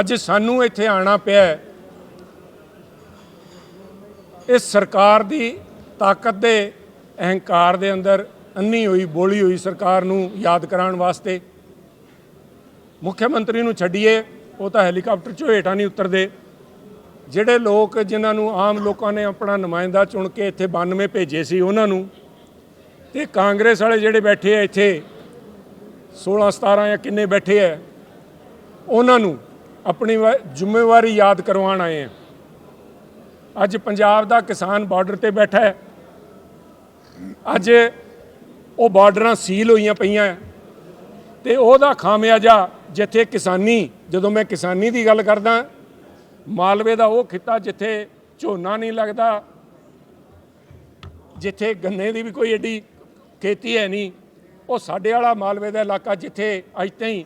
ਅੱਜ ਸਾਨੂੰ ਇੱਥੇ ਆਣਾ ਪਿਆ ਹੈ। ਇਸ ਸਰਕਾਰ ਦੀ ਤਾਕਤ ਦੇ ਅਹੰਕਾਰ ਦੇ ਅੰਦਰ ਅੰਨੀ ਹੋਈ, ਬੋਲੀ ਹੋਈ ਸਰਕਾਰ ਨੂੰ ਯਾਦ ਕਰਾਉਣ ਵਾਸਤੇ ਮੁੱਖ ਮੰਤਰੀ ਨੂੰ ਛੱਡੀਏ, ਉਹ ਤਾਂ ਹੈਲੀਕਾਪਟਰ ਚੋਂ ਹੇਠਾਂ ਨਹੀਂ ਉਤਰਦੇ ਜਿਹੜੇ ਲੋਕ ਜਿਨ੍ਹਾਂ ਨੂੰ ਆਮ ਲੋਕਾਂ ਨੇ ਆਪਣਾ ਨੁਮਾਇੰਦਾ ਚੁਣ ਕੇ ਇੱਥੇ 92 ਭੇਜੇ ਸੀ ਉਹਨਾਂ ਨੂੰ ਤੇ ਕਾਂਗਰਸ ਵਾਲੇ ਜਿਹੜੇ ਬੈਠੇ ਆ ਇੱਥੇ 16 17 ਜਾਂ ਕਿੰਨੇ ਬੈਠੇ ਆ, ਉਹਨਾਂ ਨੂੰ ਆਪਣੀ ਵਾ- ਜ਼ਿੰਮੇਵਾਰੀ ਯਾਦ ਕਰਵਾਉਣ ਆਏ ਆ ਅੱਜ ਪੰਜਾਬ ਦਾ ਕਿਸਾਨ ਬਾਰਡਰ ਤੇ ਬੈਠਾ ਹੈ। ਅੱਜ ਉਹ ਬਾਰਡਰਾਂ ਸੀਲ ਹੋਈਆਂ ਪਈਆਂ ਹੈ ਤੇ ਉਹਦਾ ਖਾਮਿਆਜਾ ਜਿੱਥੇ ਕਿਸਾਨੀ, ਜਦੋਂ ਮੈਂ ਕਿਸਾਨੀ ਦੀ ਗੱਲ ਕਰਦਾ, ਮਾਲਵੇ ਦਾ ਉਹ ਖਿੱਤਾ ਜਿੱਥੇ ਝੋਨਾ ਨਹੀਂ ਲੱਗਦਾ, ਜਿੱਥੇ ਗੰਨੇ ਦੀ ਵੀ ਕੋਈ ਏਡੀ ਖੇਤੀ ਹੈ ਨਹੀਂ, ਉਹ ਸਾਡੇ ਵਾਲਾ ਮਾਲਵੇ ਦਾ ਇਲਾਕਾ ਜਿੱਥੇ ਅੱਜ ਤਾਈਂ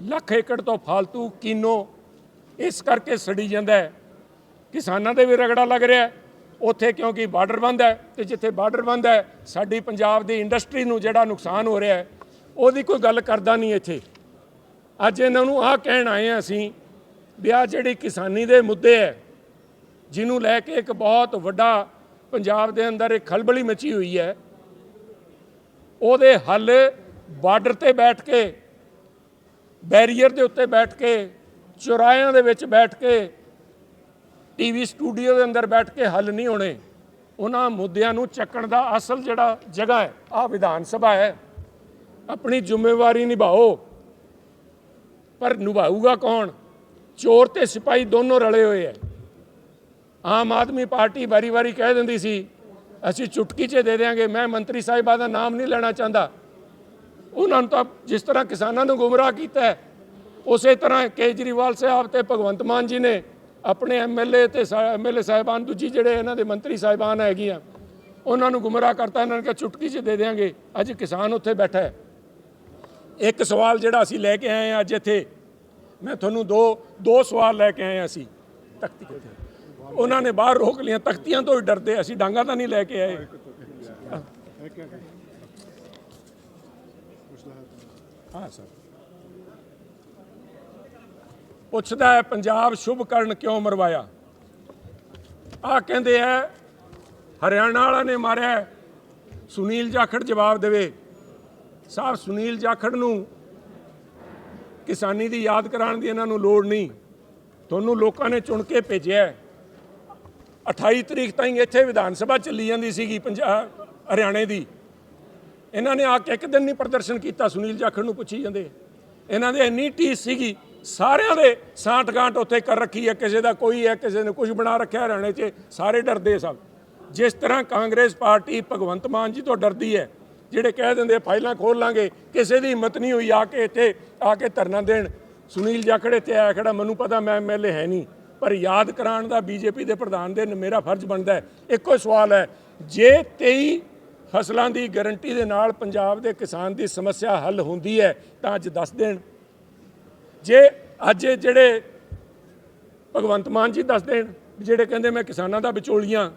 ਲੱਖ ਏਕੜ ਤੋਂ ਫਾਲਤੂ ਕੀਨੋ ਇਸ ਕਰਕੇ ਸੜੀ ਜਾਂਦਾ ਕਿਸਾਨਾਂ ਦੇ ਵੀ ਰਗੜਾ ਲੱਗ ਰਿਹਾ ਉੱਥੇ ਕਿਉਂਕਿ ਬਾਰਡਰ ਬੰਦ ਹੈ ਤੇ ਜਿੱਥੇ ਬਾਰਡਰ ਬੰਦ ਹੈ, ਸਾਡੀ ਪੰਜਾਬ ਦੀ ਇੰਡਸਟਰੀ ਨੂੰ ਜਿਹੜਾ ਨੁਕਸਾਨ ਹੋ ਰਿਹਾ ਉਹਦੀ ਕੋਈ ਗੱਲ ਕਰਦਾ ਨਹੀਂ ਇੱਥੇ। ਅੱਜ ਇਹਨਾਂ ਨੂੰ ਆਹ ਕਹਿਣ ਆਏ ਹਾਂ ਅਸੀਂ ਵੀ ਆਹ ਜਿਹੜੀ ਕਿਸਾਨੀ ਦੇ ਮੁੱਦੇ ਹੈ, ਜਿਹਨੂੰ ਲੈ ਕੇ ਇੱਕ ਬਹੁਤ ਵੱਡਾ ਪੰਜਾਬ ਦੇ ਅੰਦਰ ਇੱਕ ਖਲਬਲੀ ਮਚੀ ਹੋਈ ਹੈ, ਉਹਦੇ ਹੱਲ ਬਾਰਡਰ ਤੇ ਬੈਠ ਕੇ, ਬੈਰੀਅਰ ਦੇ ਉੱਤੇ ਬੈਠ ਕੇ ਚੁਰਾਇਆਂ ਦੇ ਵਿੱਚ ਬੈਠ ਕੇ, ਟੀਵੀ ਸਟੂਡੀਓ ਦੇ ਅੰਦਰ ਬੈਠ ਕੇ ਹੱਲ ਨਹੀਂ ਹੋਣੇ। ਉਹਨਾਂ ਮੁੱਦਿਆਂ ਨੂੰ ਚੱਕਣ ਦਾ ਅਸਲ ਜਿਹੜਾ ਜਗ੍ਹਾ ਹੈ ਆ ਵਿਧਾਨ ਸਭਾ ਹੈ। ਆਪਣੀ ਜ਼ਿੰਮੇਵਾਰੀ ਨਿਭਾਓ। ਪਰ ਨਿਭਾਊਗਾ ਕੌਣ? ਚੋਰ ਤੇ ਸਿਪਾਹੀ ਦੋਨੋਂ ਰਲੇ ਹੋਏ ਹੈ। ਆਮ ਆਦਮੀ ਪਾਰਟੀ ਵਾਰੀ-ਵਾਰੀ ਕਹਿ ਦਿੰਦੀ ਸੀ, ਅਸੀਂ ਚੁਟਕੀ 'ਚ ਦੇ ਦੇਾਂਗੇ ਮੈਂ ਮੰਤਰੀ ਸਾਹਿਬਾਂ ਦਾ ਨਾਮ ਨਹੀਂ ਲੈਣਾ ਚਾਹੁੰਦਾ। ਉਹਨਾਂ ਨੂੰ ਤਾਂ ਜਿਸ ਤਰ੍ਹਾਂ ਕਿਸਾਨਾਂ ਨੂੰ ਗੁੰਮਰਾਹ ਕੀਤਾ ਹੈ ਉਸੇ ਤਰ੍ਹਾਂ ਕੇਜਰੀਵਾਲ ਸਾਹਿਬ ਤੇ ਭਗਵੰਤ ਮਾਨ ਜੀ ਨੇ ਆਪਣੇ ਐਮਐਲਏ ਤੇ ਐਮਐਲਏ ਸਾਹਿਬਾਨ, ਦੂਜੀ ਜਿਹੜੇ ਇਹਨਾਂ ਦੇ ਮੰਤਰੀ ਸਾਹਿਬਾਨ ਹੈਗੀਆਂ, ਉਹਨਾਂ ਨੂੰ ਗੁੰਮਰਾਹ ਕਰਤਾ, ਇਹਨਾਂ ਨੇ ਕਿਹਾ, ਚੁਟਕੀ 'ਚ ਦੇ ਦੇਾਂਗੇ ਅੱਜ ਕਿਸਾਨ ਉੱਥੇ ਬੈਠਾ ਹੈ। ਇੱਕ ਸਵਾਲ ਜਿਹੜਾ ਅਸੀਂ ਲੈ ਕੇ ਆਏ ਹਾਂ ਅੱਜ ਇੱਥੇ, ਮੈਂ ਤੁਹਾਨੂੰ ਦੋ ਦੋ ਸਵਾਲ ਲੈ ਕੇ ਆਏ ਹਾਂ ਅਸੀਂ। ਤਖਤੀ ਉਹਨਾਂ ਨੇ ਬਾਹਰ ਰੋਕ ਲਿਆ ਤਖਤੀਆਂ ਤੋਂ ਹੀ ਡਰਦੇ, ਅਸੀਂ ਡਾਂਗਾ ਤਾਂ ਨਹੀਂ ਲੈ ਕੇ ਆਏ। ਹਾਂ, ਸਰ। ਪੁੱਛਦਾ ਹੈ, ਪੰਜਾਬ ਸ਼ੁਭ ਕਰਨ ਕਿਉਂ ਮਰਵਾਇਆ? ਆ ਕਹਿੰਦੇ ਆ ਹਰਿਆਣਾ ਵਾਲਾ ਨੇ ਮਾਰਿਆ ਸੁਨੀਲ ਜਾਖੜ ਜਵਾਬ ਦੇਵੇ। ਸਾਹਿਬ ਸੁਨੀਲ ਜਾਖੜ ਨੂੰ ਕਿਸਾਨੀ ਦੀ ਯਾਦ ਕਰਾਉਣ ਦੀ ਇਹਨਾਂ ਨੂੰ ਲੋੜ ਨਹੀਂ। ਤੁਹਾਨੂੰ ਲੋਕਾਂ ਨੇ ਚੁਣ ਕੇ ਭੇਜਿਆ ਹੈ। 28 ਤਰੀਕ ਤਾਈਂ ਇੱਥੇ ਵਿਧਾਨ ਸਭਾ ਚੱਲੀ ਜਾਂਦੀ ਸੀਗੀ ਪੰਜਾਬ ਹਰਿਆਣੇ ਦੀ। ਇਹਨਾਂ ਨੇ ਆ ਕੇ ਇੱਕ ਦਿਨ ਨਹੀਂ ਪ੍ਰਦਰਸ਼ਨ ਕੀਤਾ, ਸੁਨੀਲ ਜਾਖੜ ਨੂੰ ਪੁੱਛੀ ਜਾਂਦੇ। ਇਹਨਾਂ ਦੇ ਇੰਨੀ ਟੀਸ ਸੀਗੀ ਸਾਰਿਆਂ ਦੇ ਸਾਂਠ ਗਾਂਠ ਉੱਥੇ ਕਰ ਰੱਖੀ ਹੈ, ਕਿਸੇ ਦਾ ਕੋਈ ਹੈ, ਕਿਸੇ ਨੇ ਕੁਝ ਬਣਾ ਰੱਖਿਆ ਹਰਿਆਣੇ 'ਚ, ਸਾਰੇ ਡਰਦੇ ਸਭ। ਜਿਸ ਤਰ੍ਹਾਂ ਕਾਂਗਰਸ ਪਾਰਟੀ ਭਗਵੰਤ ਮਾਨ ਜੀ ਤੋਂ ਡਰਦੀ ਹੈ, ਜਿਹੜੇ ਕਹਿ ਦਿੰਦੇ ਫਾਈਲਾਂ ਖੋਲ ਲਾਂਗੇ, ਕਿਸੇ ਦੀ ਹਿੰਮਤ ਨਹੀਂ ਹੋਈ ਆ ਕੇ ਇੱਥੇ, ਆ ਕੇ ਧਰਨਾ ਦੇਣ। ਸੁਨੀਲ ਜਾਖੜ ਇੱਥੇ ਆਇਆ ਖੜਾ, ਮੈਨੂੰ ਪਤਾ ਮੈਂ ਐਮਐਲਏ ਹੈ ਨਹੀਂ, ਪਰ ਯਾਦ ਕਰਾਉਣ ਦਾ ਬੀਜੇਪੀ ਦੇ ਪ੍ਰਧਾਨ ਦੇ ਮੇਰਾ ਫਰਜ਼ ਬਣਦਾ ਹੈ। ਇੱਕੋ ਸਵਾਲ ਹੈ, ਜੇ 23 ਫਸਲਾਂ ਦੀ ਗਾਰੰਟੀ ਦੇ ਨਾਲ ਪੰਜਾਬ ਦੇ ਕਿਸਾਨ ਦੀ ਸਮੱਸਿਆ ਹੱਲ ਹੁੰਦੀ ਹੈ, ਤਾਂ ਅੱਜ ਦੱਸ ਦੇਣ। ਜੇ ਅੱਜ ਜਿਹੜੇ ਭਗਵੰਤ ਮਾਨ ਜੀ ਦੱਸ ਦੇਣ ਵੀ ਜਿਹੜੇ ਕਹਿੰਦੇ ਮੈਂ ਕਿਸਾਨਾਂ ਦਾ ਵਿਚੋਲੀਆਂ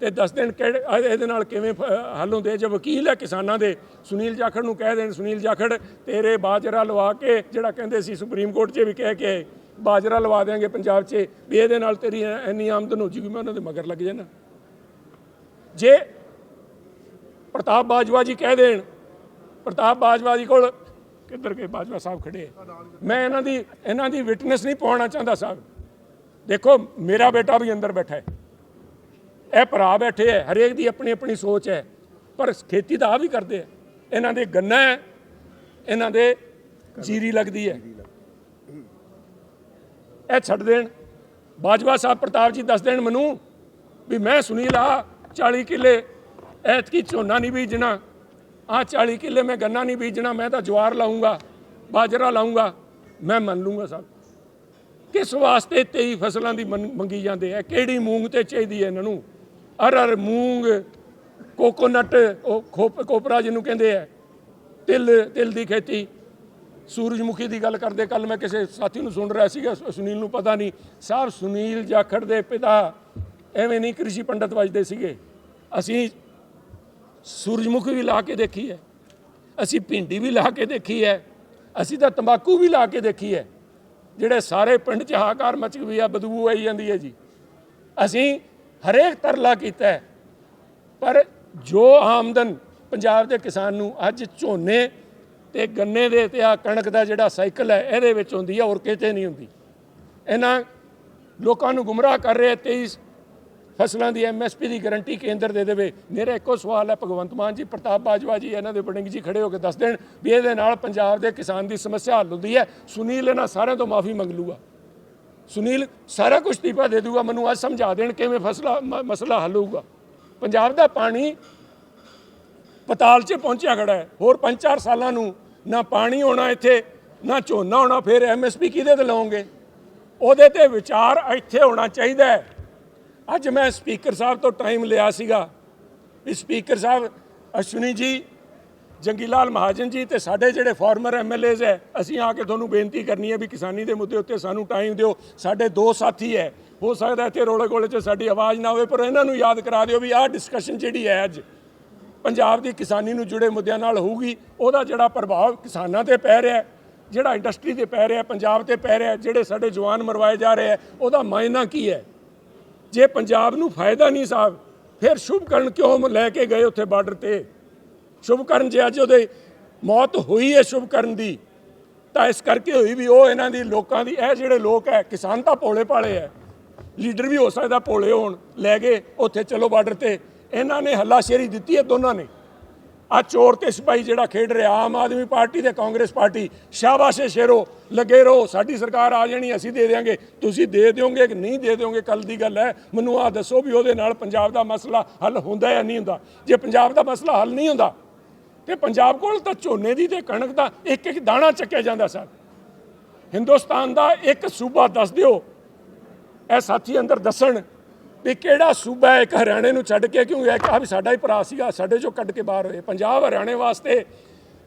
ਤੇ ਦੱਸ ਦੇਣ ਕਿਹੜੇ ਇਹਦੇ ਨਾਲ ਕਿਵੇਂ ਫ- ਹੱਲ ਹੁੰਦੇ ਜੇ ਵਕੀਲ ਹੈ ਕਿਸਾਨਾਂ ਦੇ ਸੁਨੀਲ ਜਾਖੜ ਨੂੰ ਕਹਿ ਦੇਣ ਸੁਨੀਲ ਜਾਖੜ ਤੇਰੇ ਬਾਜਰਾ ਲਵਾ ਕੇ ਜਿਹੜਾ ਕਹਿੰਦੇ ਸੀ ਸੁਪਰੀਮ ਕੋਰਟ 'ਚ ਵੀ ਕਹਿ ਕੇ ਆਏ, ਬਾਜਰਾ ਲਵਾ ਦੇਾਂਗੇ ਪੰਜਾਬ 'ਚ ਵੀ ਇਹਦੇ ਨਾਲ ਤੇਰੀ ਇੰਨੀ ਆਮਦਨ ਹੋ ਜੂਗੀ ਮੈਂ ਉਹਨਾਂ ਦੇ ਮਗਰ ਲੱਗ ਜਾਣਾ ਜੇ ਪ੍ਰਤਾਪ ਬਾਜਵਾ ਜੀ ਕਹਿ ਦੇਣ ਪ੍ਰਤਾਪ ਬਾਜਵਾ ਜੀ ਕੋਲ ਕਿੱਧਰ ਗਏ ਬਾਜਵਾ ਸਾਹਿਬ ਖੜੇ। ਮੈਂ ਇਹਨਾਂ ਦੀ ਇਹਨਾਂ ਦੀ ਵਿਟਨੈਸ ਨਹੀਂ ਪਾਉਣਾ ਚਾਹੁੰਦਾ ਸਾਹਿਬ। ਦੇਖੋ, ਮੇਰਾ ਬੇਟਾ ਵੀ ਅੰਦਰ ਬੈਠਾ ਹੈ। ਇਹ ਭਰਾ ਬੈਠੇ ਹੈ, ਹਰੇਕ ਦੀ ਆਪਣੀ ਆਪਣੀ ਸੋਚ ਹੈ, ਪਰ ਖੇਤੀ ਤਾਂ ਆ ਵੀ ਕਰਦੇ ਆ ਇਹਨਾਂ ਦੇ ਗੰਨਾ ਹੈ, ਇਹਨਾਂ ਦੇ ਜੀਰੀ ਲੱਗਦੀ ਹੈ। ਇਹ ਛੱਡ ਦੇਣ। ਬਾਜਵਾ ਸਾਹਿਬ ਪ੍ਰਤਾਪ ਜੀ ਦੱਸ ਦੇਣ ਮੈਨੂੰ ਵੀ ਮੈਂ ਸੁਨੀਲ ਆ 40 ਕਿੱਲੇ, ਐਤਕੀ ਝੋਨਾ ਨਹੀਂ ਬੀਜਣਾ। ਆ 40 ਕਿੱਲੇ ਮੈਂ ਗੰਨਾ ਨਹੀਂ ਬੀਜਣਾ, ਮੈਂ ਤਾਂ ਜਵਾਰ ਲਾਉਂਗਾ ਬਾਜਰਾ ਲਾਉਂਗਾ ਮੈਂ ਮੰਨ ਲੂੰਗਾ ਸਭ। ਕਿਸ ਵਾਸਤੇ 23 ਫਸਲਾਂ ਦੀ ਮੰਨ- ਮੰਗੀ ਜਾਂਦੇ ਆ? ਕਿਹੜੀ ਮੂੰਗ ਤੇ ਚਾਹੀਦੀ ਹੈ ਇਹਨਾਂ ਨੂੰ? ਅਰਰ ਮੂੰਗ, ਕੋਕੋਨਟ, ਉਹ ਖੋਪ, ਕੋਪਰਾ ਜਿਹਨੂੰ ਕਹਿੰਦੇ ਆ, ਤਿਲ ਤਿਲ ਦੀ ਖੇਤੀ। ਸੂਰਜਮੁਖੀ ਦੀ ਗੱਲ ਕਰਦੇ ਕੱਲ ਮੈਂ ਕਿਸੇ ਸਾਥੀ ਨੂੰ ਸੁਣ ਰਿਹਾ ਸੀਗਾ ਸੁਨੀਲ ਨੂੰ ਪਤਾ ਨਹੀਂ। ਸਾਹਿਬ ਸੁਨੀਲ ਜਾਖੜ ਦੇ ਪਿਤਾ, ਐਵੇਂ ਨਹੀਂ ਕ੍ਰਿਸ਼ੀ ਪੰਡਤ ਵਜਦੇ ਸੀਗੇ। ਅਸੀਂ ਸੂਰਜਮੁਖੀ ਵੀ ਲਾ ਕੇ ਦੇਖੀ ਹੈ। ਅਸੀਂ ਭਿੰਡੀ ਵੀ ਲਾ ਕੇ ਦੇਖੀ ਹੈ। ਅਸੀਂ ਤਾਂ ਤੰਬਾਕੂ ਵੀ ਲਾ ਕੇ ਦੇਖੀ ਹੈ। ਜਿਹੜੇ ਸਾਰੇ ਪਿੰਡ 'ਚ ਹਾਕਾਰ ਮਚ ਗਈ ਆ, ਬਦਬੂ ਆਈ ਜਾਂਦੀ ਹੈ ਜੀ। ਅਸੀਂ ਹਰੇਕ ਤਰਲਾ ਕੀਤਾ ਹੈ। ਪਰ ਜੋ ਆਮਦਨ ਪੰਜਾਬ ਦੇ ਕਿਸਾਨ ਨੂੰ ਅੱਜ ਝੋਨੇ ਤੇ ਗੰਨੇ ਦੇ ਤੇ ਆ ਕਣਕ ਦਾ ਜਿਹੜਾ ਸਾਈਕਲ ਹੈ, ਇਹਦੇ ਵਿੱਚ ਹੁੰਦੀ ਹੈ, ਹੋਰ ਕਿਤੇ ਨਹੀਂ ਹੁੰਦੀ। ਇਹਨਾਂ ਲੋਕਾਂ ਨੂੰ ਗੁੰਮਰਾਹ ਕਰ ਰਹੇ 23 ਫਸਲਾਂ ਦੀ ਐਮਐਸਪੀ ਦੀ ਗਾਰੰਟੀ ਕੇਂਦਰ ਦੇ ਦੇਵੇ। ਮੇਰਾ ਇੱਕੋ ਸਵਾਲ ਹੈ, ਭਗਵੰਤ ਮਾਨ ਜੀ, ਪ੍ਰਤਾਪ ਬਾਜਵਾ ਜੀ, ਇਹਨਾਂ ਦੇ ਵੜਿੰਗ ਜੀ ਖੜੇ ਹੋ ਕੇ ਦੱਸ ਦੇਣ ਵੀ ਇਹਦੇ ਨਾਲ ਪੰਜਾਬ ਦੇ ਕਿਸਾਨ ਦੀ ਸਮੱਸਿਆ ਹੱਲ ਹੁੰਦੀ ਹੈ। ਸੁਨੀਲ ਇਹਨਾਂ ਸਾਰਿਆਂ ਤੋਂ ਮਾਫੀ ਮੰਗ ਲੂਗਾ ਸੁਨੀਲ, ਸਾਰਾ ਕੁਝ ਦੀਪਾ ਦੇ ਦੂਗਾ ਮੈਨੂੰ ਅੱਜ ਸਮਝਾ ਦੇਣ ਕਿਵੇਂ ਫਸਲਾ, ਮ- ਮਸਲਾ ਹੱਲ ਹੋਊਗਾ। ਪੰਜਾਬ ਦਾ ਪਾਣੀ ਪਤਾਲ 'ਚ ਪਹੁੰਚਿਆ ਖੜਾ ਹੈ। ਹੋਰ 5-4 ਸਾਲਾਂ ਨੂੰ ਨਾ ਪਾਣੀ ਹੋਣਾ ਇੱਥੇ, ਨਾ ਝੋਨਾ ਹੋਣਾ, ਫਿਰ ਐਮਐਸਪੀ ਕਿਹਦੇ ਤੇ ਲਾਉਂਗੇ ਉਹਦੇ ਤੇ ਵਿਚਾਰ ਇੱਥੇ ਹੋਣਾ ਚਾਹੀਦਾ ਹੈ। ਅੱਜ ਮੈਂ ਸਪੀਕਰ ਸਾਹਿਬ ਤੋਂ ਟਾਈਮ ਲਿਆ ਸੀਗਾ। ਵੀ ਸਪੀਕਰ ਸਾਹਿਬ ਅਸ਼ਵਨੀ ਜੀ ਜੰਗੀ ਲਾਲ ਮਹਾਜਨ ਜੀ ਤੇ ਸਾਡੇ ਜਿਹੜੇ ਫਾਰਮਰ ਐਮਐਲਏਜ਼ ਹੈ ਅਸੀਂ ਆ ਕੇ ਤੁਹਾਨੂੰ ਬੇਨਤੀ ਕਰਨੀ ਹੈ ਵੀ ਕਿਸਾਨੀ ਦੇ ਮੁੱਦੇ ਉੱਤੇ ਸਾਨੂੰ ਟਾਈਮ ਦਿਓ। ਸਾਡੇ ਦੋ ਸਾਥੀ ਹੈ। ਹੋ ਸਕਦਾ ਇੱਥੇ ਰੋਲੇ ਗੋਲੇ 'ਚ ਸਾਡੀ ਆਵਾਜ਼ ਨਾ ਹੋਵੇ ਪਰ ਇਹਨਾਂ ਨੂੰ ਯਾਦ ਕਰਾ ਦਿਓ ਵੀ ਆਹ ਡਿਸਕਸ਼ਨ ਜਿਹੜੀ ਹੈ ਅੱਜ ਪੰਜਾਬ ਦੀ ਕਿਸਾਨੀ ਨੂੰ ਜੁੜੇ ਮੁੱਦਿਆਂ ਨਾਲ ਹੋਊਗੀ। ਉਹਦਾ ਜਿਹੜਾ ਪ੍ਰਭਾਵ ਕਿਸਾਨਾਂ ਤੇ ਪੈ ਰਿਹਾ ਹੈ, ਜਿਹੜਾ ਇੰਡਸਟਰੀ ਤੇ ਪੈ ਰਿਹਾ ਪੰਜਾਬ ਤੇ ਪੈ ਰਿਹਾ ਜਿਹੜੇ ਸਾਡੇ ਜਵਾਨ ਮਰਵਾਏ ਜਾ ਰਹੇ ਹੈ ਉਹਦਾ ਮਾਇਨਾ ਕੀ ਹੈ? ਜੇ ਪੰਜਾਬ ਨੂੰ ਫਾਇਦਾ ਨਹੀਂ ਸਾਹਿਬ ਫਿਰ ਸ਼ੁਭਕਰਨ ਕਿਉਂ ਲੈ ਕੇ ਗਏ ਉੱਥੇ ਬਾਰਡਰ ਤੇ? ਸ਼ੁਭਕਰਨ ਜੇ ਅੱਜ ਉਹਦੇ ਮੌਤ ਹੋਈ ਹੈ ਸ਼ੁਭਕਰਨ ਦੀ, ਤਾਂ ਇਸ ਕਰਕੇ ਹੋਈ ਵੀ ਉਹ ਇਹਨਾਂ ਦੀ ਲੋਕਾਂ ਦੀ, ਇਹ ਜਿਹੜੇ ਲੋਕ ਹੈ, ਕਿਸਾਨ ਤਾਂ ਭੋਲੇ ਭਾਲੇ ਹੈ। ਲੀਡਰ ਵੀ ਹੋ ਸਕਦਾ ਭੋਲੇ ਹੋਣ, ਲੈ ਗਏ, ਉੱਥੇ ਚਲੋ ਬਾਰਡਰ ਤੇ। ਇਹਨਾਂ ਨੇ ਹੱਲਾਸ਼ੇਰੀ ਦਿੱਤੀ ਹੈ ਦੋਨਾਂ ਨੇ। ਆ ਚੋਰ ਤੇ ਸਿਪਾਹੀ ਜਿਹੜਾ ਖੇਡ ਰਿਹਾ, ਆਮ ਆਦਮੀ ਪਾਰਟੀ ਤੇ ਕਾਂਗਰਸ ਪਾਰਟੀ, ਸ਼ਾਬਾਸ਼ੇ ਸ਼ੇਰੋ, ਲੱਗੇ ਰਹੋ, ਸਾਡੀ ਸਰਕਾਰ ਆ ਜਾਣੀ, ਅਸੀਂ ਦੇ ਦੇਵਾਂਗੇ ਤੁਸੀਂ ਦੇ ਦਿਓਗੇ ਕਿ ਨਹੀਂ ਦੇ ਦਿਓਗੇ ਕੱਲ ਦੀ ਗੱਲ ਹੈ। ਮੈਨੂੰ ਆ ਦੱਸੋ ਵੀ ਉਹਦੇ ਨਾਲ ਪੰਜਾਬ ਦਾ ਮਸਲਾ ਹੱਲ ਹੁੰਦਾ ਜਾਂ ਨਹੀਂ ਹੁੰਦਾ। ਜੇ ਪੰਜਾਬ ਦਾ ਮਸਲਾ ਹੱਲ ਨਹੀਂ ਹੁੰਦਾ, ਤੇ ਪੰਜਾਬ ਕੋਲ ਤਾਂ ਝੋਨੇ ਦੀ ਤੇ ਕਣਕ ਦਾ ਇੱਕ ਇੱਕ ਦਾਣਾ ਚੱਕਿਆ ਜਾਂਦਾ ਸਰ। ਹਿੰਦੁਸਤਾਨ ਦਾ ਇੱਕ ਸੂਬਾ ਦੱਸ ਦਿਓ, ਇਹ ਸਾਥੀ ਅੰਦਰ ਦੱਸਣ ਵੀ ਕਿਹੜਾ ਸੂਬਾ ਇੱਕ ਹਰਿਆਣੇ ਨੂੰ ਛੱਡ ਕੇ? ਕਿਉਂ ਇਹ ਕਹਾ ਵੀ ਸਾਡਾ ਹੀ ਭਰਾ ਸੀਗਾ, ਸਾਡੇ ਚੋਂ ਕੱਢ ਕੇ ਬਾਹਰ ਹੋਏ। ਪੰਜਾਬ ਹਰਿਆਣੇ ਵਾਸਤੇ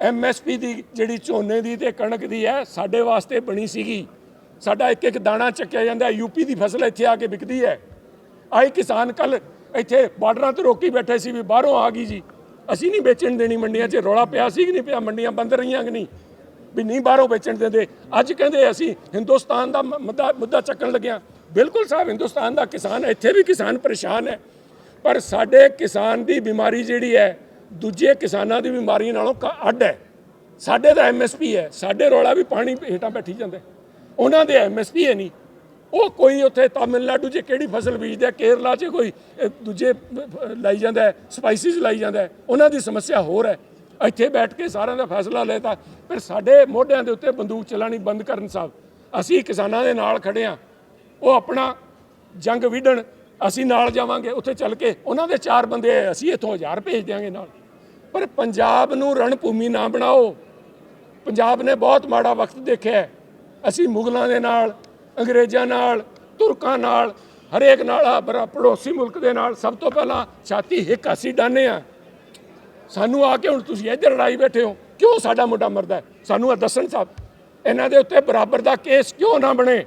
ਐਮਐਸਪੀ ਦੀ ਜਿਹੜੀ ਝੋਨੇ ਦੀ ਤੇ ਕਣਕ ਦੀ ਹੈ, ਸਾਡੇ ਵਾਸਤੇ ਬਣੀ ਸੀਗੀ। ਸਾਡਾ ਇੱਕ ਇੱਕ ਦਾਣਾ ਚੱਕਿਆ ਜਾਂਦਾ ਯੂਪੀ ਦੀ ਫਸਲ ਇੱਥੇ ਆ ਕੇ ਵਿਕਦੀ ਹੈ। ਆਈ ਕਿਸਾਨ ਕੱਲ ਇੱਥੇ ਬਾਰਡਰਾਂ ਤੇ ਰੋਕੀ ਬੈਠੇ ਸੀ ਵੀ ਬਾਹਰੋਂ ਆ ਗਈ ਜੀ। ਅਸੀਂ ਨਹੀਂ ਵੇਚਣ ਦੇਣੀ ਮੰਡੀਆਂ 'ਚ, ਰੌਲਾ ਪਿਆ ਸੀ ਕਿ ਨਹੀਂ ਪਿਆ, ਮੰਡੀਆਂ ਬੰਦ ਰਹੀਆਂ ਕਿ ਨਹੀਂ? ਵੀ ਨਹੀਂ ਬਾਹਰੋਂ ਵੇਚਣ ਦਿੰਦੇ। ਅੱਜ ਕਹਿੰਦੇ ਅਸੀਂ ਹਿੰਦੁਸਤਾਨ ਦਾ ਮੁੱਦਾ ਮੁੱਦਾ ਚੱਕਣ ਲੱਗਿਆ। ਬਿਲਕੁਲ ਸਾਹਿਬ ਹਿੰਦੁਸਤਾਨ ਦਾ ਕਿਸਾਨ ਹੈ, ਇੱਥੇ ਵੀ ਕਿਸਾਨ ਪਰੇਸ਼ਾਨ ਹੈ। ਪਰ ਸਾਡੇ ਕਿਸਾਨ ਦੀ ਬਿਮਾਰੀ ਜਿਹੜੀ ਹੈ, ਦੂਜੇ ਕਿਸਾਨਾਂ ਦੀ ਬਿਮਾਰੀ ਨਾਲੋਂ ਕ- ਅੱਡ ਹੈ। ਸਾਡੇ ਦਾ ਐਮਐਸਪੀ ਹੈ, ਸਾਡੇ ਰੌਲਾ ਵੀ ਪਾਣੀ ਹੇਠਾਂ ਬੈਠੀ ਜਾਂਦਾ ਉਹਨਾਂ ਦੇ ਐਮਐਸਪੀ ਹੈ ਨਹੀਂ। ਉਹ ਕੋਈ ਉੱਥੇ ਤਾਮਿਲਨਾਡੂ 'ਚ ਕਿਹੜੀ ਫਸਲ ਬੀਜਦਾ, ਕੇਰਲਾ 'ਚ ਕੋਈ ਦੂਜੇ ਲਾਈ ਜਾਂਦਾ ਹੈ, ਸਪਾਈਸਿਸ ਲਾਈ ਜਾਂਦਾ ਉਹਨਾਂ ਦੀ ਸਮੱਸਿਆ ਹੋਰ ਹੈ। ਇੱਥੇ ਬੈਠ ਕੇ ਸਾਰਿਆਂ ਦਾ ਫੈਸਲਾ ਲੈਤਾ ਫਿਰ ਸਾਡੇ ਮੋਢਿਆਂ ਦੇ ਉੱਤੇ ਬੰਦੂਕ ਚਲਾਣੀ ਬੰਦ ਕਰਨ ਸਾਹਿਬ ਅਸੀਂ ਕਿਸਾਨਾਂ ਦੇ ਨਾਲ ਖੜੇ ਹਾਂ ਉਹ ਆਪਣਾ ਜੰਗ ਵਿਢਣ, ਅਸੀਂ ਨਾਲ ਜਾਵਾਂਗੇ, ਉੱਥੇ ਚੱਲ ਕੇ। ਉਹਨਾਂ ਦੇ ਚਾਰ ਬੰਦੇ ਅਸੀਂ ਇੱਥੋਂ ਹਜ਼ਾਰ ਭੇਜ ਦਿਆਂਗੇ ਨਾਲ। ਪਰ ਪੰਜਾਬ ਨੂੰ ਰਣਭੂਮੀ ਨਾ ਬਣਾਓ। ਪੰਜਾਬ ਨੇ ਬਹੁਤ ਮਾੜਾ ਵਕਤ ਦੇਖਿਆ। ਅਸੀਂ ਮੁਗਲਾਂ ਦੇ ਨਾਲ, ਅੰਗਰੇਜ਼ਾਂ ਨਾਲ, ਤੁਰਕਾਂ ਨਾਲ, ਹਰੇਕ ਨਾਲ ਆ ਪੜੋਸੀ ਮੁਲਕ ਦੇ ਨਾਲ, ਸਭ ਤੋਂ ਪਹਿਲਾਂ ਛਾਤੀ ਹਿੱਕ ਅਸੀਂ ਡਾਨੇ ਆ। ਸਾਨੂੰ ਆ ਕੇ ਹੁਣ ਤੁਸੀਂ ਇੱਧਰ ਲੜਾਈ ਬੈਠੇ ਹੋ। ਕਿਉਂ ਸਾਡਾ ਮੁੰਡਾ ਮਰਦਾ ਸਾਨੂੰ ਇਹ ਦੱਸਣ ਸਾਹਿਬ ਇਹਨਾਂ ਦੇ ਉੱਤੇ ਬਰਾਬਰ ਦਾ ਕੇਸ ਕਿਉਂ ਨਾ ਬਣੇ?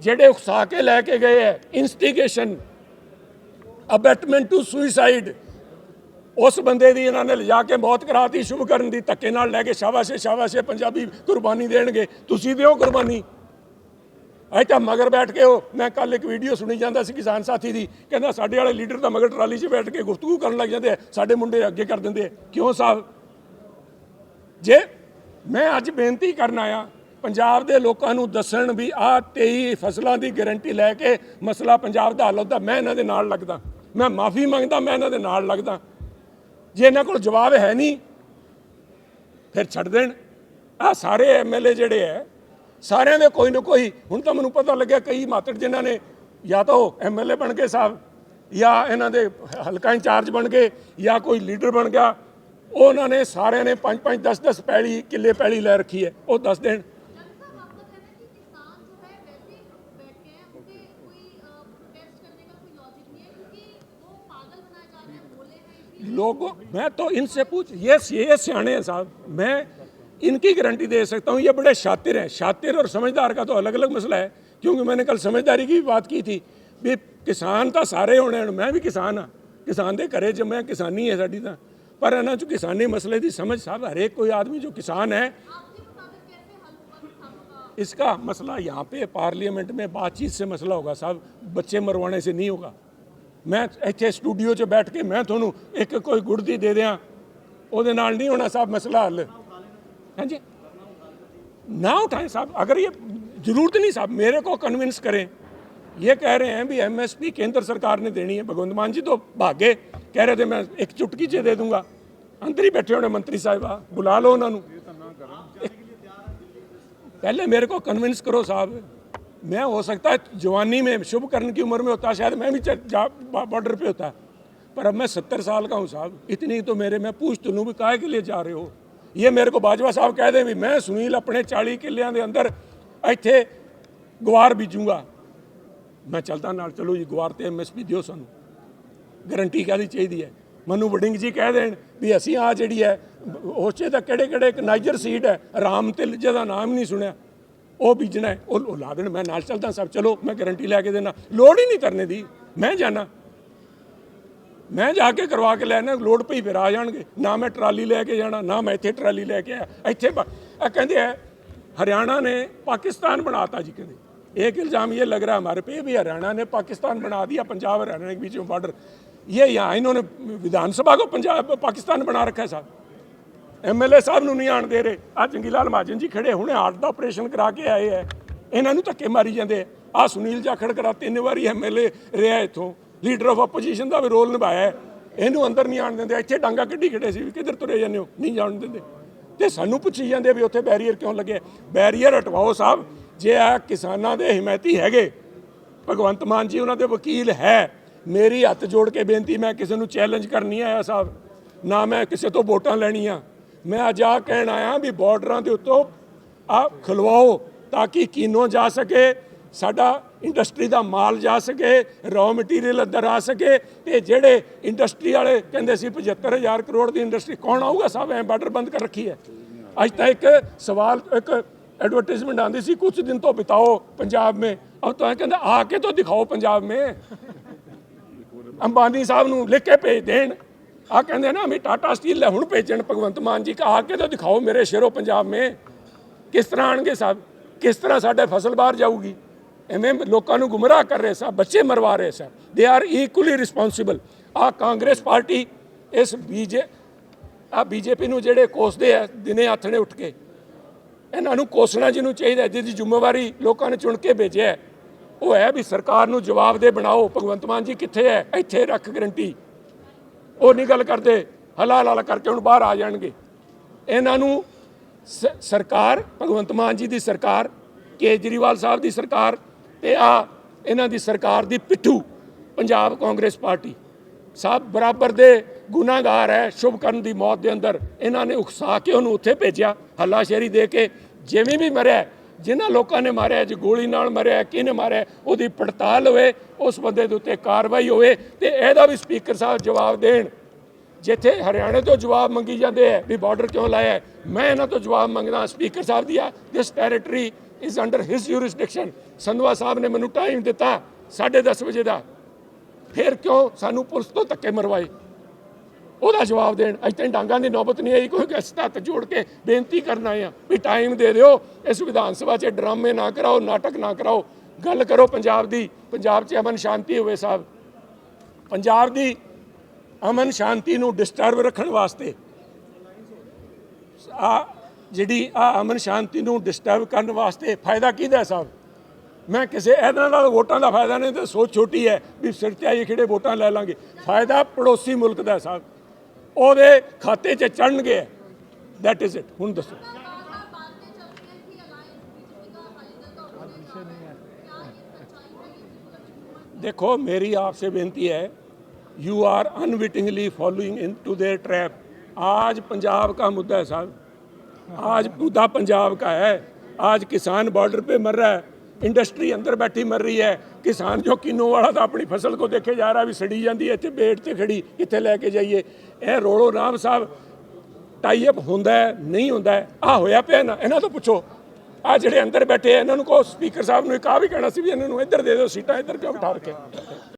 ਜਿਹੜੇ ਉਕਸਾ ਕੇ ਲੈ ਕੇ ਗਏ ਹੈ ਇਨਸਟੀਗੇਸ਼ਨ ਅਬੈਟਮੈਂਟ ਟੂ ਸੁਸਾਈਡ ਉਸ ਬੰਦੇ ਦੀ ਇਹਨਾਂ ਨੇ ਲਿਜਾ ਕੇ ਮੌਤ ਕਰਾਤੀ, ਸ਼ੁਭ ਕਰਨ ਦੀ, ਧੱਕੇ ਨਾਲ ਲੈ ਕੇ ਸ਼ਾਬਾਸ਼ੇ ਸ਼ਾਬਾਸ਼ੇ ਪੰਜਾਬੀ ਕੁਰਬਾਨੀ ਦੇਣਗੇ। ਤੁਸੀਂ ਦਿਓ ਕੁਰਬਾਨੀ। ਅੱਜ ਤਾਂ ਮਗਰ ਬੈਠ ਕੇ ਉਹ, ਮੈਂ ਕੱਲ ਇੱਕ ਵੀਡੀਓ ਸੁਣੀ ਜਾਂਦਾ ਸੀ ਕਿਸਾਨ ਸਾਥੀ ਦੀ, ਕਹਿੰਦਾ ਸਾਡੇ ਵਾਲੇ ਲੀਡਰ ਤਾਂ ਮਗਰ ਟਰਾਲੀ 'ਚ ਬੈਠ ਕੇ ਗੁਫ਼ਤਗੂ ਕਰਨ ਲੱਗ ਜਾਂਦੇ ਆ, ਸਾਡੇ ਮੁੰਡੇ ਅੱਗੇ ਕਰ ਦਿੰਦੇ ਆ। ਕਿਉਂ ਸਾਹਿਬ? ਜੇ ਮੈਂ ਅੱਜ ਬੇਨਤੀ ਕਰਨ ਆਇਆ ਪੰਜਾਬ ਦੇ ਲੋਕਾਂ ਨੂੰ ਦੱਸਣ ਵੀ ਆਹ 23 ਫਸਲਾਂ ਦੀ ਗਾਰੰਟੀ ਲੈ ਕੇ ਮਸਲਾ ਪੰਜਾਬ ਦਾ ਹੱਲ ਹੁੰਦਾ, ਮੈਂ ਇਹਨਾਂ ਦੇ ਨਾਲ ਲੱਗਦਾ। ਮੈਂ ਮਾਫੀ ਮੰਗਦਾ, ਮੈਂ ਇਹਨਾਂ ਦੇ ਨਾਲ ਲੱਗਦਾ। ਜੇ ਇਹਨਾਂ ਕੋਲ ਜਵਾਬ ਹੈ ਨਹੀਂ, ਫਿਰ ਛੱਡ ਦੇਣ। ਆ ਸਾਰੇ ਐਮਐਲਏ ਜਿਹੜੇ ਹੈ, ਸਾਰਿਆਂ ਦੇ ਕੋਈ ਨਾ ਕੋਈ, ਹੁਣ ਤਾਂ ਮੈਨੂੰ ਪਤਾ ਲੱਗਿਆ ਕਈ ਮਾਤੜ ਜਿਨ੍ਹਾਂ ਨੇ ਜਾਂ ਤਾਂ ਉਹ ਐਮਐਲਏ ਬਣ ਗਏ ਸਾਹਿਬ, ਜਾਂ ਇਹਨਾਂ ਦੇ ਹਲਕਾ ਇੰਚਾਰਜ ਬਣ ਗਏ, ਜਾਂ ਕੋਈ ਲੀਡਰ ਬਣ ਗਿਆ। ਉਹਨਾਂ ਨੇ ਸਾਰਿਆਂ ਨੇ 5 5 10 10 ਪੈਲੀ, ਕਿੱਲੇ ਪੈਲੀ ਲੈ ਰੱਖੀ ਹੈ, ਉਹ ਦੱਸ ਦੇਣ। लोगों मैं तो इनसे पूछ ये ये सियाने हैं साहब मैं इनकी गारंटी दे सकता हूँ ये बड़े शातिर हैं शातिर और समझदार का तो अलग अलग मसला है क्योंकि मैंने कल समझदारी की भी बात की थी भी किसान ਤਾਂ ਸਾਰੇ ਹੋਣੇ ਹਨ ਮੈਂ ਵੀ ਕਿਸਾਨ ਹਾਂ ਕਿਸਾਨ ਦੇ ਘਰੇ ਜੰਮਿਆ ਕਿਸਾਨੀ ਹੈ ਸਾਡੀ ਤਾਂ ਪਰ ਇਹਨਾਂ ਚ ਕਿਸਾਨੀ ਮਸਲੇ ਦੀ ਸਮਝ ਸਾਹਿਬ ਹਰੇਕ ਕੋਈ ਆਦਮੀ ਜੋ ਕਿਸਾਨ ਹੈ आपके मुताबिक कैसे हल होगा किसानों का इसका मसला यहाँ पे पार्लियामेंट में बातचीत से मसला होगा साहब बच्चे मरवाने से नहीं होगा ਮੈਂ ਇੱਥੇ ਸਟੂਡੀਓ 'ਚ ਬੈਠ ਕੇ ਮੈਂ ਤੁਹਾਨੂੰ ਇੱਕ ਕੋਈ ਗੁੜਦੀ ਦੇ ਦਿਆਂ ਉਹਦੇ ਨਾਲ नहीं होना साहब मसला हल हाँ जी ना उठाएं साहब अगर ये जरूरत नहीं साहब मेरे को कन्विंस करें ये कह रहे हैं भी एमएसपी केंद्र सरकार ने देनी है भगवंत मान जी तो भागे कह रहे थे मैं एक चुटकी च दे दूंगा अंदर ही बैठे होने मंत्री साहिबा बुला लो उन्होंने पहले मेरे को कन्विंस करो साहब मैं हो सकता है जवानी में शुभ कर्ण की उम्र में होता शायद मैं भी बॉर्डर पे होता पर अब मैं सत्तर साल का हूँ साहब इतनी तो मेरे मैं पूछ तो लूँ भी काहे के लिए जा रहे हो ये मेरे को बाजवा साहब कह दें भी मैं सुनील अपने चाली किलियां ਦੇ ਅੰਦਰ ਇੱਥੇ ਗਵਾਰ ਬੀਜੂੰਗਾ ਮੈਂ ਚੱਲਦਾ ਨਾਲ ਚਲੋ ਜੀ ਗਵਾਰ ਤੇ ਐਮਐਸਪੀ ਦਿਓ ਸਾਨੂੰ ਗਰੰਟੀ ਕਾਹਦੀ ਚਾਹੀਦੀ ਹੈ ਮਨੂੰ ਵਡਿੰਗ ਜੀ ਕਹਿ ਦੇਣ ਵੀ ਅਸੀਂ ਆ ਜਿਹੜੀ ਹੈ ਉਸ 'ਚ ਤਾਂ ਕਿਹੜੇ ਕਿਹੜੇ ਇੱਕ ਨਾਈਜਰ ਸੀਡ ਹੈ ਰਾਮ ਤਿਲ ਜਿਹਦਾ ਨਾਮ ਨਹੀਂ ਸੁਣਿਆ ਉਹ ਬੀਜਣਾ ਹੈ ਉਹ ਉਹ ਲਾ ਦੇਣ ਮੈਂ ਨਾਲ ਚੱਲਦਾ ਸਭ ਚਲੋ ਮੈਂ ਗਰੰਟੀ ਲੈ ਕੇ ਦੇਣਾ ਲੋੜ ਹੀ ਨਹੀਂ ਕਰਨੇ ਦੀ ਮੈਂ ਜਾਣਾ ਮੈਂ ਜਾ ਕੇ ਕਰਵਾ ਕੇ ਲੈਣਾ ਲੋੜ ਪਈ ਫਿਰ ਆ ਜਾਣਗੇ ਨਾ ਮੈਂ ਟਰਾਲੀ ਲੈ ਕੇ ਜਾਣਾ ਨਾ ਮੈਂ ਇੱਥੇ ਟਰਾਲੀ ਲੈ ਕੇ ਆਇਆ ਇੱਥੇ ਬ- ਇਹ ਕਹਿੰਦੇ ਹੈ हरियाणा ने पाकिस्तान बनाता जी कहते एक इल्ज़ाम ये लग रहा है हमारे पे भी हरियाणा ने पाकिस्तान बना दिया पंजाब हरियाणा के बीच में बॉर्डर ये यहाँ इन्होंने विधानसभा को पंजाब पाकिस्तान बना रखा है साहब ਐਮਐਲਏ ਸਾਹਿਬ ਨੂੰ ਨਹੀਂ ਆਣ ਦੇ ਰਹੇ। ਆ ਜੰਗੀਲਾਲ ਮਹਾਜਨ ਜੀ ਖੜੇ ਹੁਣੇ, ਹਾਰਟ ਦਾ ਆਪਰੇਸ਼ਨ ਕਰਾ ਕੇ ਆਏ ਐ। ਇਹਨਾਂ ਨੂੰ ਧੱਕੇ ਮਾਰੀ ਜਾਂਦੇ ਆ ਸੁਨੀਲ ਜਾਖੜ ਕਰਾ, ਤਿੰਨ ਵਾਰੀ ਐਮਐਲਏ ਰਿਹਾ ਇੱਥੋਂ। ਲੀਡਰ ਆਫ ਆਪੋਜੀਸ਼ਨ ਦਾ ਵੀ ਰੋਲ ਨਿਭਾਇਆ ਇਹਨੂੰ ਅੰਦਰ ਨਹੀਂ ਆਣ ਦਿੰਦੇ। ਇੱਥੇ ਡਾਂਗਾ ਕੱਢੀ ਖੜੇ ਸੀ ਵੀ ਕਿੱਧਰ ਤੁਰੇ ਜਾਂਦੇ ਹੋ? ਨਹੀਂ ਜਾਣ ਦਿੰਦੇ। ਤੇ ਸਾਨੂੰ ਪੁੱਛੀ ਜਾਂਦੇ ਵੀ ਉੱਥੇ ਬੈਰੀਅਰ ਕਿਉਂ ਲੱਗੇ? ਬੈਰੀਅਰ ਹਟਵਾਓ ਸਾਹਿਬ, ਜੇ ਆ ਕਿਸਾਨਾਂ ਦੇ ਹਿਮਾਇਤੀ ਹੈਗੇ, ਭਗਵੰਤ ਮਾਨ ਜੀ ਉਹਨਾਂ ਦੇ ਵਕੀਲ ਹੈ। ਮੇਰੀ ਹੱਥ ਜੋੜ ਕੇ ਬੇਨਤੀ, ਮੈਂ ਕਿਸੇ ਨੂੰ ਚੈਲੰਜ ਕਰਨੀ ਆਇਆ ਸਾਹਿਬ। ਨਾ ਮੈਂ ਕਿਸੇ ਤੋਂ ਵੋਟਾਂ ਲੈਣੀਆਂ। ਮੈਂ ਅੱਜ ਆ ਕਹਿਣ ਆਇਆ ਵੀ ਬਾਰਡਰਾਂ ਦੇ ਉੱਤੋਂ ਆ ਖਲਵਾਓ ਤਾਂ ਕਿ ਕੀਨੋ ਜਾ ਸਕੇ, ਸਾਡਾ ਇੰਡਸਟਰੀ ਦਾ ਮਾਲ ਜਾ ਸਕੇ ਰॉ ਮਟੀਰੀਅਲ ਅੰਦਰ ਆ ਸਕੇ ਤੇ ਜਿਹੜੇ ਇੰਡਸਟਰੀ ਵਾਲੇ ਕਹਿੰਦੇ ਸੀ 75000 ਕਰੋੜ ਦੀ ਇੰਡਸਟਰੀ, ਕੌਣ ਆਊਗਾ ਸਭ ਐ ਬਾਰਡਰ ਬੰਦ ਕਰ ਰੱਖੀ ਹੈ। ਅੱਜ ਤਾਂ ਇੱਕ ਸਵਾਲ, ਇੱਕ ਐਡਵਰਟਾਈਜ਼ਮੈਂਟ ਆਂਦੀ ਸੀ ਕੁਝ ਦਿਨ ਤੋਂ ਬਿਤਾਓ ਪੰਜਾਬ ਮੇ। ਅਬ ਤਾਂ ਕਹਿੰਦਾ, ਆ ਕੇ ਤਾਂ ਦਿਖਾਓ ਪੰਜਾਬ ਮੇ। ਅੰਬਾਨੀ ਸਾਹਿਬ ਨੂੰ ਲਿਖ ਕੇ ਭੇਜ ਦੇਣ। ਆ ਕਹਿੰਦੇ ਨਾ ਵੀ ਟਾਟਾ ਸਟੀਲ ਲੈ ਹੁਣ ਭੇਜਣ, ਭਗਵੰਤ ਮਾਨ ਜੀ ਕਾ, ਆ ਕੇ ਤਾਂ ਦਿਖਾਓ ਮੇਰੇ ਸ਼ੇਰੋ ਪੰਜਾਬ में ਕਿਸ ਤਰ੍ਹਾਂ ਆਣਗੇ ਸਾਹਿਬ ਕਿਸ ਤਰ੍ਹਾਂ ਸਾਡੇ ਫਸਲ ਬਾਹਰ ਜਾਊਗੀ? ਐਵੇਂ ਲੋਕਾਂ ਨੂੰ ਗੁੰਮਰਾਹ ਕਰ ਰਹੇ ਸਾਹਿਬ ਬੱਚੇ ਮਰਵਾ ਰਹੇ ਸਾਹਿਬ ਦੇ ਆਰ ਇਕੁਅਲੀ ਰਿਸਪੌਂਸਿਬਲ ਆ ਕਾਂਗਰਸ ਪਾਰਟੀ, ਇਸ ਬੀਜੇ, ਆ ਬੀਜੇਪੀ ਨੂੰ ਜਿਹੜੇ ਕੋਸਦੇ ਆ, ਦਿਨੇ ਆਥਣੇ ਉੱਠ ਕੇ, ਇਹਨਾਂ ਨੂੰ ਕੋਸਣਾ ਜਿਹਨੂੰ ਚਾਹੀਦਾ, ਜਿਹਦੀ ਜ਼ਿੰਮੇਵਾਰੀ ਲੋਕਾਂ ਨੇ ਚੁਣ ਕੇ ਭੇਜਿਆ ਉਹ ਹੈ ਵੀ ਸਰਕਾਰ ਨੂੰ ਜਵਾਬ ਦੇ ਬਣਾਓ, ਭਗਵੰਤ ਮਾਨ ਜੀ ਕਿੱਥੇ ਹੈ? ਇੱਥੇ ਰੱਖ ਗਰੰਟੀ। ਉਹ ਨਹੀਂ ਗੱਲ ਕਰਦੇ ਹਲਾ ਹਲਾ ਕਰਕੇ ਹੁਣ ਬਾਹਰ ਆ ਜਾਣਗੇ। ਇਹਨਾਂ ਨੂੰ ਸਰਕਾਰ, ਭਗਵੰਤ ਮਾਨ ਜੀ ਦੀ ਸਰਕਾਰ, ਕੇਜਰੀਵਾਲ ਸਾਹਿਬ ਦੀ ਸਰਕਾਰ ਤੇ ਆ ਇਹਨਾਂ ਦੀ ਸਰਕਾਰ ਦੀ ਪਿੱਠੂ, ਪੰਜਾਬ ਕਾਂਗਰਸ ਪਾਰਟੀ। ਸਭ ਬਰਾਬਰ ਦੇ ਗੁਨਾਹਗਾਰ ਹੈ ਸ਼ੁਭਕਰਨ ਦੀ ਮੌਤ ਦੇ ਅੰਦਰ। ਇਹਨਾਂ ਨੇ ਉਕਸਾ ਕੇ ਉਹਨੂੰ ਉੱਥੇ ਭੇਜਿਆ, ਹੱਲਾਸ਼ੇਰੀ ਦੇ ਕੇ, ਜਿਵੇਂ ਵੀ ਮਰਿਆ ਜਿਨ੍ਹਾਂ ਲੋਕਾਂ ਨੇ ਮਾਰਿਆ, ਜੇ ਗੋਲੀ ਨਾਲ ਮਰਿਆ, ਕਿਹਨੇ ਮਾਰਿਆ, ਉਹਦੀ ਪੜਤਾਲ ਹੋਵੇ, ਉਸ ਬੰਦੇ ਦੇ ਉੱਤੇ ਕਾਰਵਾਈ ਹੋਵੇ ਤੇ ਇਹਦਾ ਵੀ ਸਪੀਕਰ ਸਾਹਿਬ ਜਵਾਬ ਦੇਣ। ਜਿੱਥੇ ਹਰਿਆਣੇ ਤੋਂ ਜਵਾਬ ਮੰਗੀ ਜਾਂਦੇ ਹੈ ਵੀ ਬਾਰਡਰ ਕਿਉਂ ਲਾਇਆ ਮੈਂ ਇਹਨਾਂ ਤੋਂ ਜਵਾਬ ਮੰਗਦਾ, ਸਪੀਕਰ ਸਾਹਿਬ ਦੀ ਆ this territory is under his jurisdiction Sandhwan ਸਾਹਿਬ ਨੇ ਮੈਨੂੰ ਟਾਈਮ ਦਿੱਤਾ 10:30 ਵਜੇ ਦਾ। ਫਿਰ ਕਿਉਂ ਸਾਨੂੰ ਪੁਲਿਸ ਤੋਂ ਧੱਕੇ ਮਰਵਾਏ? ਉਹਦਾ ਜਵਾਬ ਦੇਣ। ਅੱਜ ਤੱਕ ਡਾਂਗਾਂ ਦੀ ਨੌਬਤ ਨਹੀਂ ਆਈ ਕੋਈ ਕਿਸ ਹੱਥ ਜੋੜ ਕੇ ਬੇਨਤੀ ਕਰਨਾ ਆਏ ਆ ਵੀ ਟਾਈਮ ਦੇ ਦਿਓ। ਇਸ ਵਿਧਾਨ ਸਭਾ 'ਚ ਡਰਾਮੇ ਨਾ ਕਰਾਓ, ਨਾਟਕ ਨਾ ਕਰਾਓ। ਗੱਲ ਕਰੋ ਪੰਜਾਬ ਦੀ। ਪੰਜਾਬ 'ਚ ਅਮਨ ਸ਼ਾਂਤੀ ਹੋਵੇ ਸਾਹਿਬ। ਪੰਜਾਬ ਦੀ ਅਮਨ ਸ਼ਾਂਤੀ ਨੂੰ ਡਿਸਟਰਬ ਰੱਖਣ ਵਾਸਤੇ ਆ ਜਿਹੜੀ ਆ ਅਮਨ ਸ਼ਾਂਤੀ ਨੂੰ ਡਿਸਟਰਬ ਕਰਨ ਵਾਸਤੇ ਫਾਇਦਾ ਕਿਹਦਾ ਸਾਹਿਬ? ਮੈਂ ਕਿਸੇ ਇਹਨਾਂ ਨਾਲ ਵੋਟਾਂ ਦਾ ਫਾਇਦਾ ਨਹੀਂ, ਤੇ ਸੋਚ ਛੋਟੀ ਹੈ ਵੀ ਸਿਰ ਤੇ ਆਈ ਖੜੇ ਵੋਟਾਂ ਲੈ ਲਾਂਗੇ। ਫਾਇਦਾ ਪੜੋਸੀ ਮੁਲਕ ਦਾ ਸਾਹਿਬ। ਉਹਦੇ ਖਾਤੇ 'ਚ ਚੜਨਗੇ ਦੈਟ ਇਜ਼ ਇਟ ਹੁਣ ਦੱਸੋ बार-बार बातें चल रही हैं कि अलायंस बीजेपी का अकाली दल का होने जा रहा है क्या ये सच्चाई है ये बिल्कुल अच्छी हुआ देखो मेरी आपसे बेनती है you are unwittingly following into their trap आज पंजाब का मुद्दा है साहब आज मुद्दा पंजाब का है आज किसान बॉर्डर पे मर रहा है ਇੰਡਸਟਰੀ ਅੰਦਰ ਬੈਠੀ ਮਰ ਰਹੀ ਹੈ। ਕਿਸਾਨ ਜੋ ਕਿਨੋ ਵਾਲਾ ਤਾਂ ਆਪਣੀ ਫਸਲ ਕੋ ਦੇਖੇ ਜਾ ਰਿਹਾ ਵੀ ਸੜੀ ਜਾਂਦੀ ਹੈ, ਇੱਥੇ ਬੇੜ ਤੇ ਖੜੀ ਕਿੱਥੇ ਲੈ ਕੇ ਜਾਈਏ। ਇਹ ਰੋਲੋ ਰਾਮ ਸਾਹਿਬ ਟਾਈ ਅਪ ਹੁੰਦਾ ਹੈ, ਨਹੀਂ ਹੁੰਦਾ ਹੈ। ਆ ਹੋਇਆ ਪਿਆ ਨਾ ਇਹਨਾਂ ਤੋਂ ਪੁੱਛੋ। ਆ ਜਿਹੜੇ ਅੰਦਰ ਬੈਠੇ ਇਹਨਾਂ ਨੂੰ ਕੋ ਸਪੀਕਰ ਸਾਹਿਬ ਨੂੰ ਇੱਕ ਆ ਵੀ ਕਹਿਣਾ ਸੀ ਵੀ ਇਹਨਾਂ ਨੂੰ ਇੱਧਰ ਦੇ ਦਿਓ, ਸੀਟਾਂ ਇੱਧਰ ਕਿਉਂ ਬਿਠਾ ਕੇ